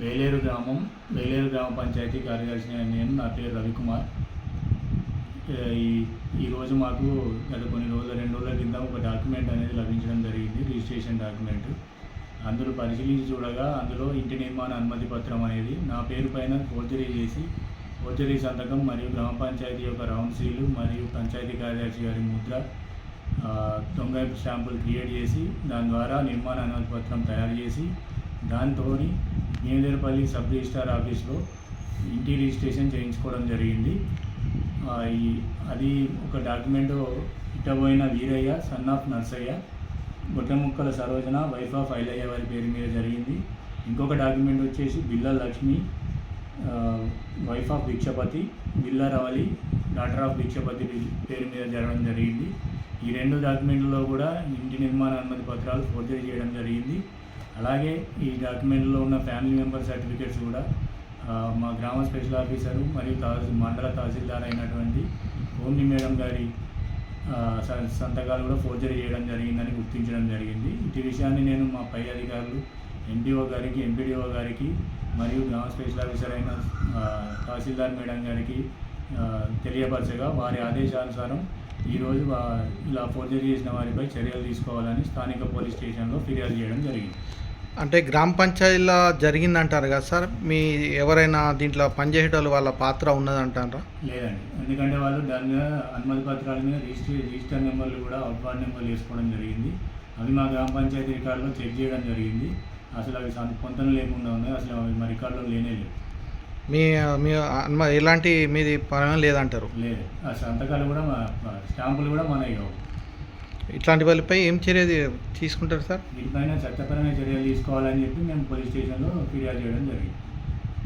వేలేరు గ్రామం వేలేరు గ్రామ పంచాయతీ కార్యదర్శి నేను నా పేరు రవికుమార్. ఈ ఈరోజు మాకు గత కొన్ని రోజుల రెండు రోజుల కింద ఒక డాక్యుమెంట్ అనేది లభించడం జరిగింది రిజిస్ట్రేషన్ డాక్యుమెంట్. అందులో పరిశీలించి చూడగా అందులో ఇంటి నిర్మాణ అనుమతి పత్రం అనేది నా పేరు పైన ఫోర్జరీ చేసి ఫోర్జరీ సంతకం మరియు గ్రామ పంచాయతీ యొక్క రౌండ్ సీలు మరియు పంచాయతీ కార్యదర్శి గారి ముద్ర దొంగ స్టాంపులు క్రియేట్ చేసి దాని ద్వారా నిర్మాణ అనుమతి పత్రం తయారు చేసి దాంతో నేదేరపల్లి సబ్ రిజిస్టార్ ఆఫీస్లో ఇంటి రిజిస్ట్రేషన్ చేయించుకోవడం జరిగింది. ఈ అది ఒక document Ittaboina Veeraiah son of Narsaiah Gottamukkala Sarojana wife of Ailaiah వారి పేరు మీద జరిగింది. ఇంకొక డాక్యుమెంట్ వచ్చేసి బిల్ల లక్ష్మి వైఫ్ ఆఫ్ భిక్షపతి బిల్ల రవలి డాటర్ ఆఫ్ భిక్షపతి పేరు మీద జరగడం జరిగింది. ఈ రెండు డాక్యుమెంట్లలో కూడా ఇంటి నిర్మాణ అనుమతి పత్రాలు ఫోర్జరీ చేయడం జరిగింది. అలాగే ఈ డాక్యుమెంట్లో ఉన్న ఫ్యామిలీ మెంబర్ సర్టిఫికేట్స్ కూడా మా గ్రామ స్పెషల్ ఆఫీసరు మరియు తహసీ మండల తహసీల్దార్ అయినటువంటి ఓమ్ని మేడం గారి స- సంతకాలు కూడా ఫోర్జరీ చేయడం జరిగిందని గుర్తించడం జరిగింది. ఇటు విషయాన్ని నేను మా పై అధికారులు ఎంపీఓ గారికి ఎంపీడీఓ గారికి మరియు గ్రామ స్పెషల్ ఆఫీసర్ అయిన తహసీల్దార్ మేడం గారికి తెలియపరచగా వారి ఆదేశానుసారం ఈరోజు ఇలా ఫోర్జరీ చేసిన వారిపై చర్యలు తీసుకోవాలని స్థానిక పోలీస్ స్టేషన్లో ఫిర్యాదు చేయడం జరిగింది. అంటే గ్రామ పంచాయతీలో జరిగిందంటారు కదా సార్? మీ ఎవరైనా దీంట్లో పనిచేసేటోళ్ళు వాళ్ళ పాత్ర ఉన్నదంటారా? లేదండి. ఎందుకంటే వాళ్ళు దాని అనుమతి పత్రాల మీద రిజిస్టర్ రిజిస్టర్ నెంబర్లు కూడా అవుట్ వార్డ్ నెంబర్లు వేసుకోవడం జరిగింది. అవి మా గ్రామ పంచాయతీ రికార్డులో చెక్ చేయడం జరిగింది. అసలు అవి పొంతన లేకుండా ఉన్నాయి. అసలు అవి మా రికార్డులో లేనే లేవు. మీ మీ ఎలాంటి మీది పరం లేదంటారు? లేదు. ఆ సంతకాలు కూడా మా స్టాంపులు కూడా మనవి కావు ఇట్లాంటి వాళ్ళపై ఏం చర్య తీసుకుంటారు సార్? దీనిపైన చట్టపరమైన చర్యలు తీసుకోవాలని చెప్పి మేము పోలీస్ స్టేషన్లో ఫిర్యాదు చేయడం జరిగింది.